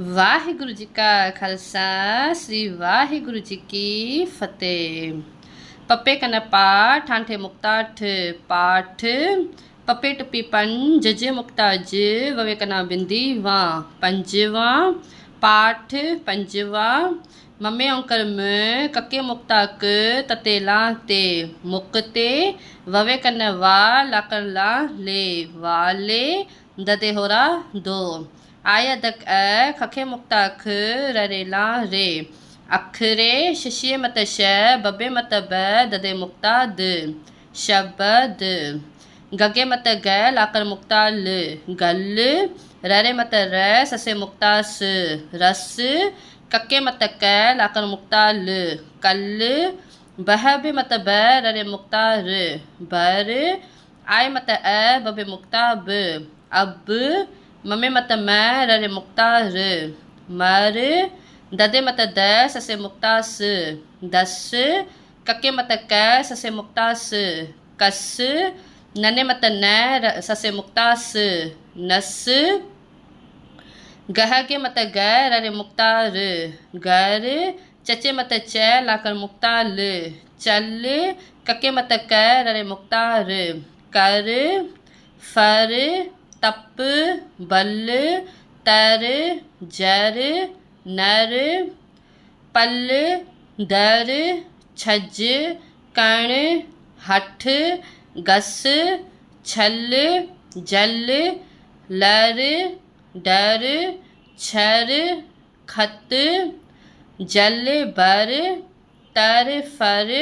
ਵਾਹਿਗੁਰੂ ਜੀ ਕਾ ਖਾਲਸਾ, ਸ੍ਰੀ ਵਾਹਿਗੁਰੂ ਜੀ ਕੀ ਫਤਿਹ। ਪੱਪੇ ਕਨ ਪਾਠ, ਠਾਂਠੇ ਮੁਕਤਾਠ ਪਾਠ। ਪੱਪੇ ਟਪੀ ਪੰਜ, ਜਜੇ ਮੁਕਤਾਜ ਵਵੇ ਕਨਾ ਬਿੰਦੀ ਵਾ ਪੰਜਵਾ। ਪਾਠ ਪੰਜਵਾ, ਮਮੇ ਔਂਕਰ ਮ, ਕੱਕੇ ਮੁਕਤਾਕ ਤਤੇ ਲਾ ਤੇ ਮੁਕਤੇ ਵਵੇ ਕਨ ਵਾ ਲਕਨ ਲਾ ਲੈ ਵਾਲੇ, ਦਦੇ ਹੋਰਾ ਦੋ। आयदक अ खखे मुक्ता ख रे ला रे। अखरे शशिय मत श, बबे मत ब, ददे मुक्ता द। शब्द गगे मत ग, लाकर मुक्ता ल। गल। ररे मत र, ससे मुक्ता स। रस। कक्के मत क, लाकर मुक्ता ल। कल। बह बे मत ब, ररे मुक्ता र। बर। आय मत अ बबे मुक्ता ब। अब। ममे मत म रे मुक्ता र मर ददे मत द ससे मुक्ता स दस कके मत क ससे मुक्ता स कस नने मत न ससे मुक्ता स नस गह के मत ग रे मुक्ता र गर चचे मत च लाकर मुक्ता ल चल कके मत क रे मुक्ता र कर फर तप बल तर जर नर पल दर छज कण हठ गस छल जल लर डर छर खत जल बर तर फर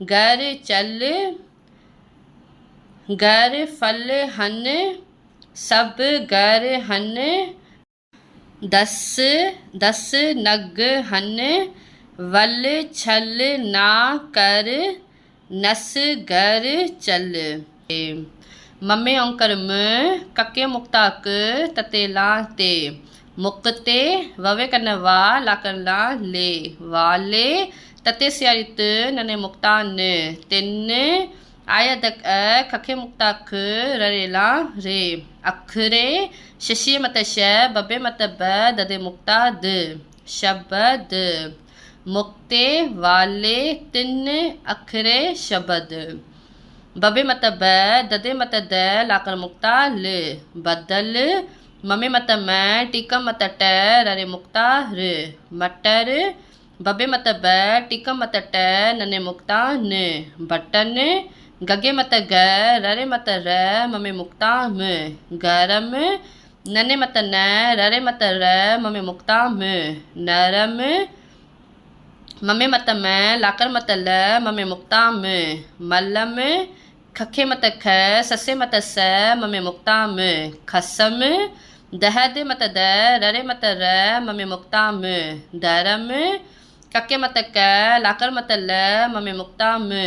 गर चल गर फल हन सभु घर हनि दसि दसि नग हनि वल छल ना कर नस घर चल। ममे अंकरम कके मुक्ताक ततेला ते। मुक्ते ववे कन वा लाकर ला ले। वाले तते स्यारित नने मुक्ता न तिन ಆಯದಕ್ ಅ ಕಖೆ ಮುಕ್ತ ಅಖ ರರೆಲ रे, अखरे शशि मत श बबे मत ब ददे मुक्ता द शब्द मुक्ते, वाले तिन अखरे, शब्द। बबे मत ब ददे मत द लाकर मुक्ता ल, बदल। ममे मत म टीका मत ट रे मुक्ता र, मटर। बबे मत ब टीका मत ट नने मुक्ता न, बटन। गगे मत ग रे मत र ममे मुक्ता म। गरम नने मत न रे मत र ममे मुक्ता म। नरम, ममे मत म, लाकर मत ल, ममे मुक्ता म। मलम खखे मत ख, ससे मत स, ममे मुक्ता म। खसम दह मत द रे मत र ममे मुक्ता म। धरम कके मत क लाकर मत ल ममे मुक्ता म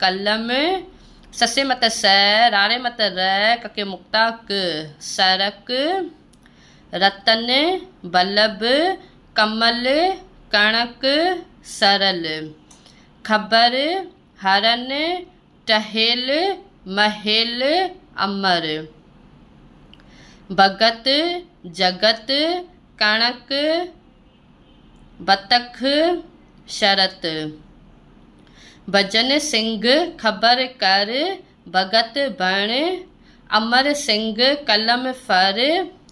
कलम ससे मत स रारे मत र कके मुक्ता क सरक रतन बल्लभ कमल कणक सरल खबर हरन टहेल महेल अमर भगत जगत कणक बतख शरत। भजन सिंह ख़बर कर भगत बण, अमर सिंह कलम फर,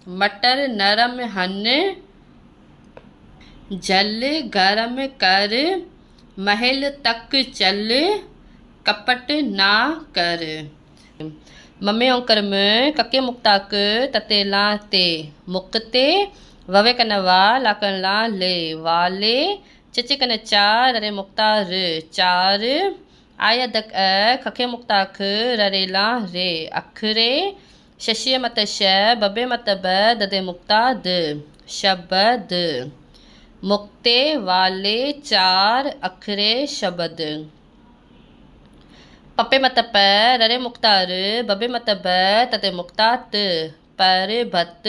मटर नरम हन। जल गरम कर, महल तक चल, कपट ना कर। ममे ओंकर में कके मुक्ताक तते ला ते मुक्ते ववे कनवा लाकन ला ले वाले चचे कन चार रे मुक्ता र चार आय दक अ खखे मुक्ता ख ररे ला रे अखरे शशि मत श बबे मत ब ददे मुक्ता द शब्द मुक्ते वाले चार अखरे शब्द पप्पे मत प ररे मुक्ता र बबे मत ब तते मुक्ता त पर भत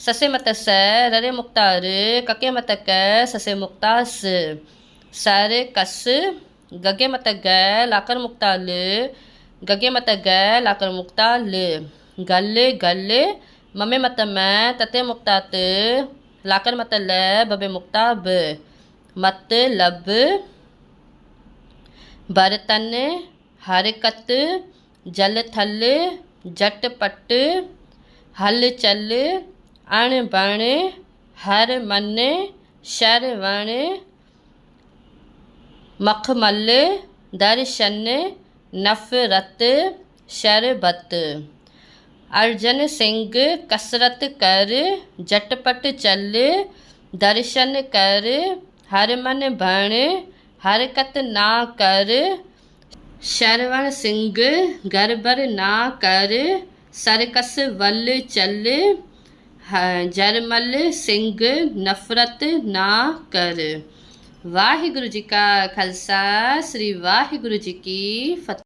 ससे मत से ररे मुक्ता कके मत क ससे मुक्ता स कस गगे मत ग लाकर मुख्ताल गगे मत ग लाकर मुक्ता गल गल ममे मत म तते मुक्ता त लाकर मत ल बबे मुक्ता ब मत लब बरतन हरकत जल थल जट पट हल चल अण बण हर मन शर वण मखमल दर्शन नफ़रत शरबत अर्जन सिंह कसरत कर झटपट चल, दर्शन कर, हर मन भण हरकत ना कर। शरवण सिंह गड़बड़ ना कर, सरकस वल चल। ਜਰਮਲ ਸਿੰਘ ਨਫ਼ਰਤ ਨਾ ਕਰ। ਵਾਹਿਗੁਰੂ ਜੀ ਕਾ ਖਾਲਸਾ ਸ੍ਰੀ ਵਾਹਿਗੁਰੂ ਜੀ ਕੀ ਫਤਿਹ।